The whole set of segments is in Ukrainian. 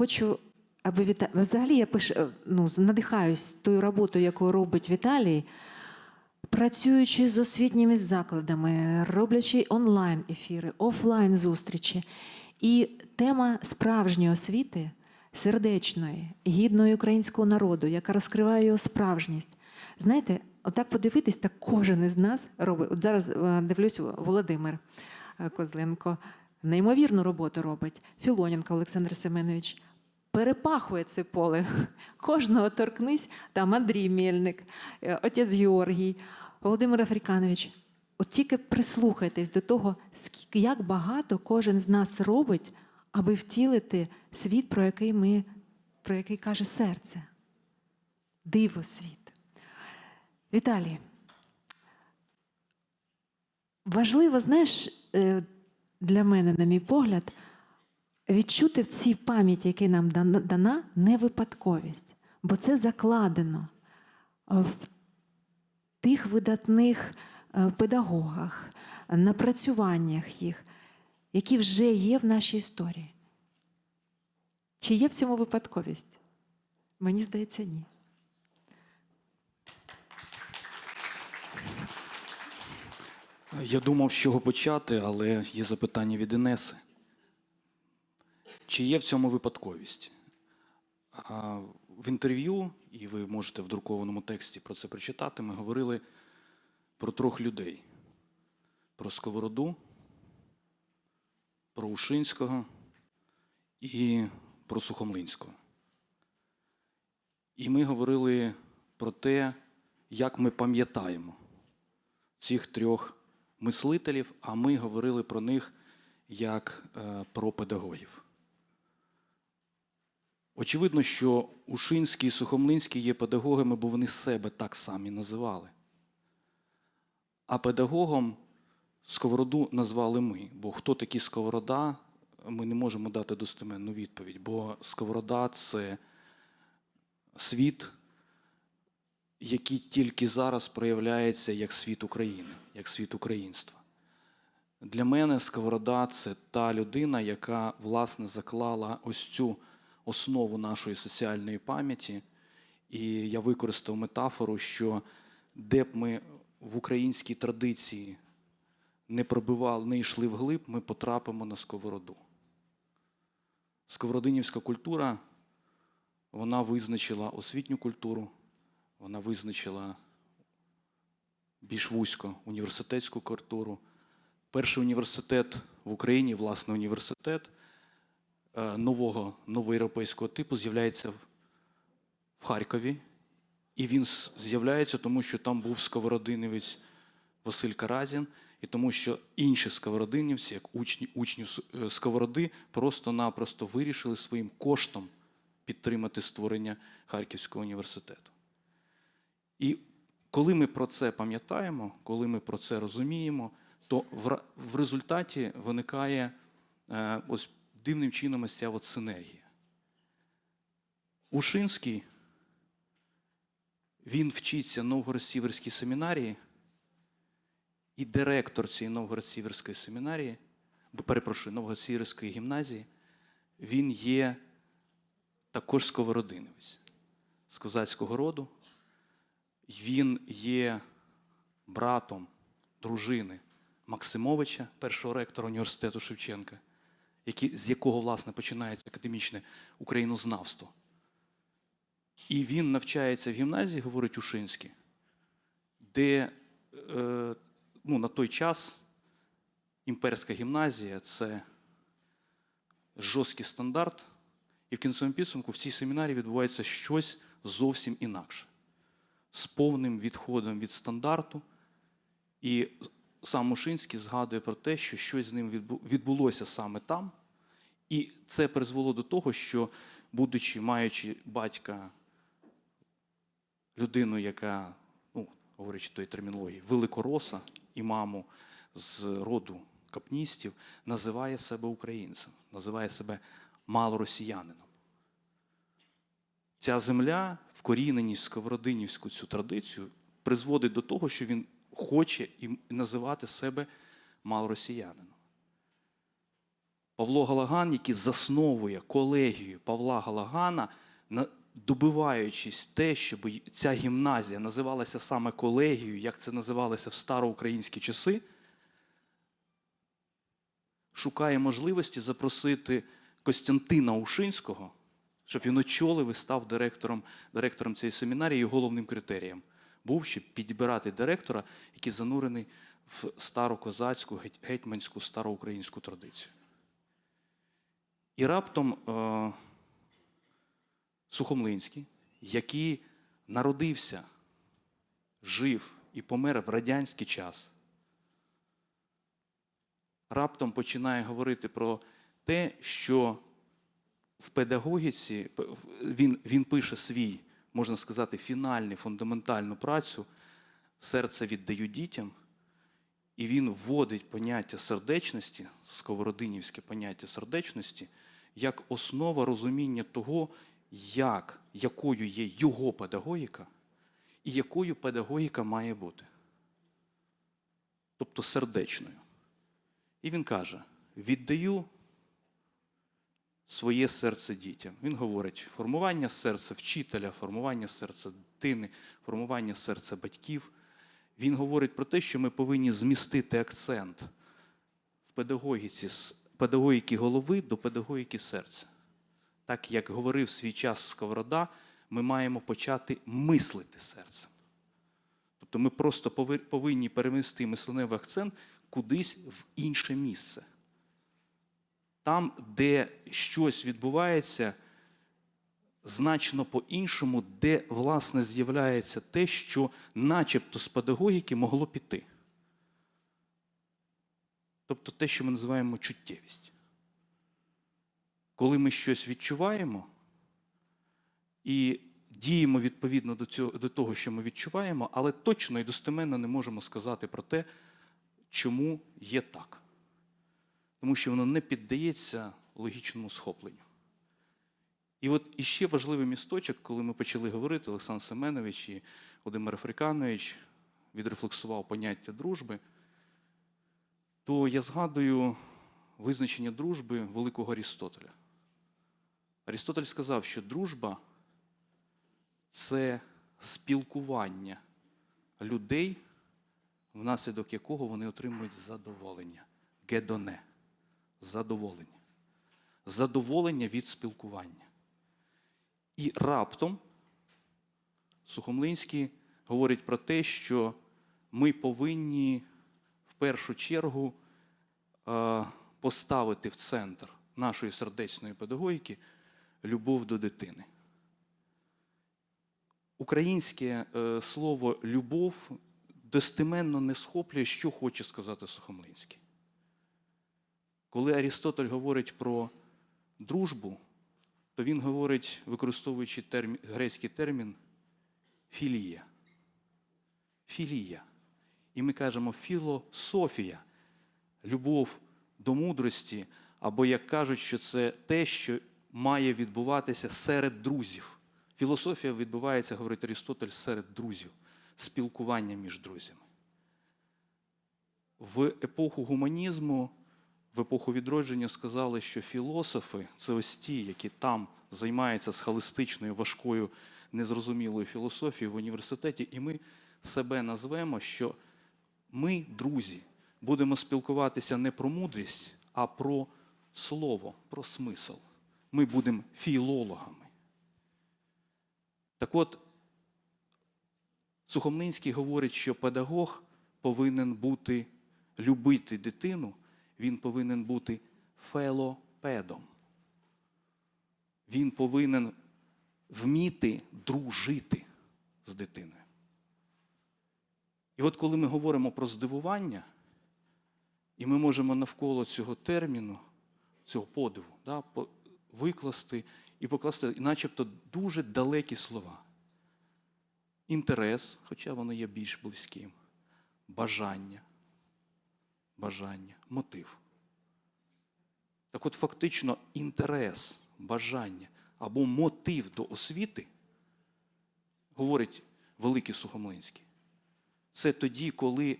хочу, аби Віта... Взагалі я пиш... е, ну, надихаюсь тою роботою, яку робить Віталій, працюючи з освітніми закладами, роблячи онлайн ефіри, офлайн зустрічі. І тема справжньої освіти, сердечної, гідної українського народу, яка розкриває його справжність. Знаєте, отак подивитись, так кожен із нас робить. От зараз е, дивлюсь, Володимир е, Козленко неймовірну роботу робить. Філоненко Олександр Семенович перепахує це поле. Кожного торкнись, там Андрій Мельник, е, отець Георгій, Володимир Африканович. От тільки прислухайтесь до того, як багато кожен з нас робить, аби втілити світ, про який ми, про який каже серце. Диво світ. Віталій, важливо, знаєш, е, для мене, на мій погляд, відчути в цій пам'яті, яка нам дана- не випадковість, бо це закладено е, в тих видатних е, педагогах, напрацюваннях їх, які вже є в нашій історії. Чи є в цьому випадковість? Мені здається, ні. Я думав, з чого почати, але є запитання від Інеси. Чи є в цьому випадковість? В інтерв'ю, і ви можете в друкованому тексті про це прочитати, ми говорили про трьох людей: про Сковороду, про Ушинського і про Сухомлинського. І ми говорили про те, як ми пам'ятаємо цих трьох мислителів, а ми говорили про них як е, про педагогів. Очевидно, що Ушинський і Сухомлинський є педагогами, бо вони себе так самі називали. А педагогом Сковороду назвали ми. Бо хто такий Сковорода, ми не можемо дати достеменну відповідь, бо Сковорода це світ, який тільки зараз проявляється як світ України, як світ українства. Для мене Сковорода це та людина, яка власне заклала ось цю основу нашої соціальної пам'яті. І я використав метафору, що де б ми в українській традиції не пробивали, не йшли вглиб, ми потрапимо на сковороду. Сковородинівська культура вона визначила освітню культуру, вона визначила більш вузько університетську культуру. Перший університет в Україні, власне, університет нового новоєвропейського типу з'являється в Харкові. І він з'являється, тому що там був сковородинівець Василь Каразін, і тому що інші сковородинівці, як учні, учні е, сковороди, просто-напросто вирішили своїм коштом підтримати створення Харківського університету. І коли ми про це пам'ятаємо, коли ми про це розуміємо, то в, в результаті виникає е, ось дивним чином ось ця от синергія. Ушинський, він вчиться в Новгород-Сіверській семінарії, і директор цієї Новгород-Сіверської семінарії, перепрошую, Новгород-Сіверської гімназії, він є також сковородинець з козацького роду. Він є братом дружини Максимовича, першого ректора університету Шевченка, який, з якого, власне, починається академічне українознавство. І він навчається в гімназії, говорить Ушинський, де е, ну, на той час імперська гімназія це жорсткий стандарт, і в кінцевому підсумку в цій семінарі відбувається щось зовсім інакше, з повним відходом від стандарту. І сам Мушинський згадує про те, що щось з ним відбулося саме там. І це призвело до того, що, будучи, маючи батька, людину, яка, ну, говорячи тої термінології, великороса і маму з роду капністів, називає себе українцем, називає себе малоросіянином. Ця земля, вкоріненість сковородинівську цю традицію, призводить до того, що він хоче і називати себе малоросіянином. Павло Галаган, який засновує колегію Павла Галагана, на- добиваючись те, щоб ця гімназія називалася саме колегією, як це називалося в староукраїнські часи, шукає можливості запросити Костянтина Ушинського, щоб він очолив і став директором, директором цієї семінарії. І головним критерієм був, щоб підбирати директора, який занурений в старокозацьку, гетьманську, староукраїнську традицію. І раптом е, Сухомлинський, який народився, жив і помер в радянський час, раптом починає говорити про те, що в педагогіці він, він пише свій, можна сказати, фінальну, фундаментальну працю серце віддаю дітям, і він вводить поняття сердечності, сковородинівське поняття сердечності, як основа розуміння того, як, якою є його педагогіка і якою педагогіка має бути. Тобто сердечною. І він каже: віддаю своє серце дітям. Він говорить: формування серця вчителя, формування серця дитини, формування серця батьків. Він говорить про те, що ми повинні змістити акцент в педагогіці з педагогіки голови до педагогіки серця. Так як говорив свій час Сковорода, ми маємо почати мислити серцем. Тобто ми просто повинні перевести мисленевий акцент кудись в інше місце. Там, де щось відбувається значно по-іншому, де, власне, з'являється те, що начебто з педагогіки могло піти. Тобто те, що ми називаємо чуттєвість. Коли ми щось відчуваємо і діємо відповідно до, цього, до того, що ми відчуваємо, але точно і достеменно не можемо сказати про те, чому є так. Тому що воно не піддається логічному схопленню. І от іще важливий місточок, коли ми почали говорити, Олександр Семенович і Володимир Африканович відрефлексував поняття дружби, то я згадую визначення дружби великого Арістотеля. Арістотель сказав, що дружба це спілкування людей, внаслідок якого вони отримують задоволення. Гедоне. Задоволення. Задоволення від спілкування. І раптом Сухомлинський говорить про те, що ми повинні в першу чергу е, поставити в центр нашої сердечної педагогіки любов до дитини. Українське е, слово любов достеменно не схоплює, що хоче сказати Сухомлинський. Коли Арістотель говорить про дружбу, то він говорить, використовуючи термін, грецький термін філія. Філія. І ми кажемо філософія, любов до мудрості, або як кажуть, що це те, що має відбуватися серед друзів. Філософія відбувається, говорить Арістотель, серед друзів, спілкування між друзями. В епоху гуманізму, в епоху відродження сказали, що філософи це ось ті, які там займаються схоластичною, важкою, незрозумілою філософією в університеті, і ми себе назвемо, що ми, друзі, будемо спілкуватися не про мудрість, а про слово, про смисл. Ми будемо філологами. Так от, Сухомлинський говорить, що педагог повинен бути любити дитину, він повинен бути фелопедом. Він повинен вміти дружити з дитиною. І от коли ми говоримо про здивування, і ми можемо навколо цього терміну, цього подиву, да, викласти і покласти, начебто, дуже далекі слова. Інтерес, хоча воно є більш близьким, бажання, бажання, мотив. Так от фактично інтерес, бажання або мотив до освіти, говорить Великий Сухомлинський, це тоді, коли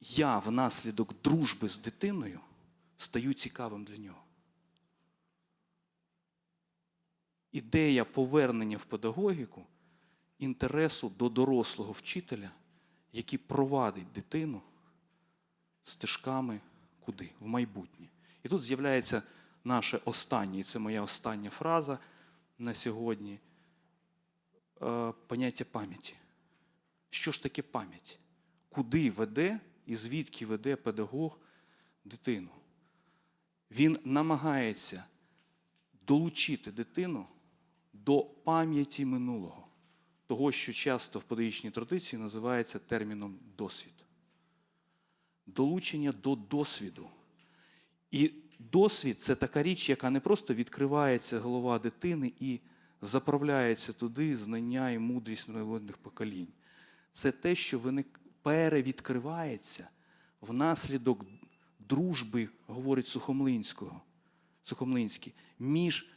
я внаслідок дружби з дитиною стаю цікавим для нього. Ідея повернення в педагогіку інтересу до дорослого вчителя, який провадить дитину стежками куди? В майбутнє. І тут з'являється наше останнє, і це моя остання фраза на сьогодні. е, Поняття пам'яті. Що ж таке пам'ять? Куди веде і звідки веде педагог дитину? Він намагається долучити дитину до пам'яті минулого, того, що часто в педагогічній традиції називається терміном досвід. Долучення до досвіду. І досвід це така річ, яка не просто відкривається голова дитини і заправляється туди знання і мудрість народних поколінь. Це те, що виник, перевідкривається внаслідок дружби, говорить Сухомлинського, Сухомлинський, між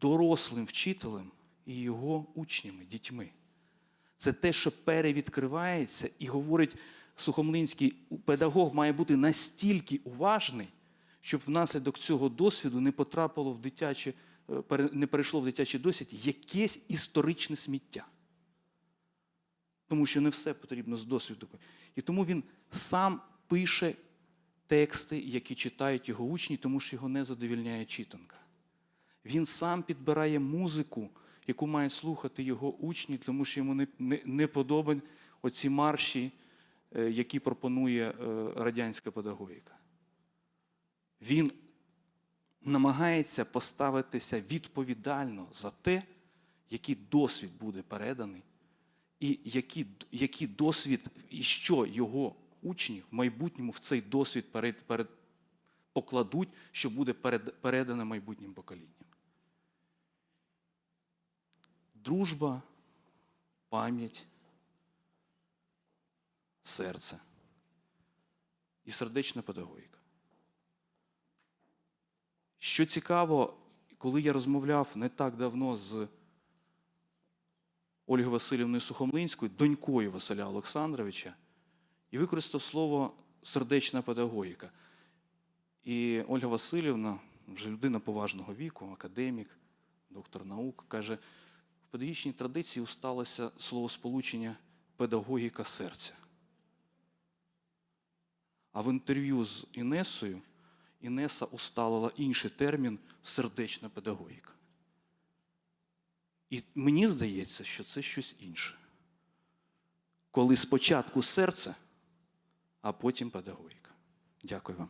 дорослим вчителем і його учнями, дітьми. Це те, що перевідкривається, і говорить Сухомлинський, педагог має бути настільки уважний, щоб внаслідок цього досвіду не потрапило в дитяче, е, не перейшло в дитячий досвід якесь історичне сміття. Тому що не все потрібно з досвіду. І тому він сам пише тексти, які читають його учні, тому що його не задовільняє читанка. Він сам підбирає музику, яку мають слухати його учні, тому що йому не, не, не подобають оці марші, які пропонує е, радянська педагогіка. Він намагається поставитися відповідально за те, який досвід буде переданий, і який, який досвід, і що його учні в майбутньому в цей досвід перед, перед, покладуть, що буде перед, передане майбутнім поколінням. Дружба, пам'ять, серце і сердечна педагогіка. Що цікаво, коли я розмовляв не так давно з Ольгою Васильівною Сухомлинською, донькою Василя Олександровича, і використав слово сердечна педагогіка. І Ольга Васильівна, вже людина поважного віку, академік, доктор наук, каже, в педагогічній традиції усталося словосполучення педагогіка серця. А в інтерв'ю з Інесою Інеса усталила інший термін сердечна педагогіка. І мені здається, що це щось інше. Коли спочатку серце, а потім педагогіка. Дякую вам.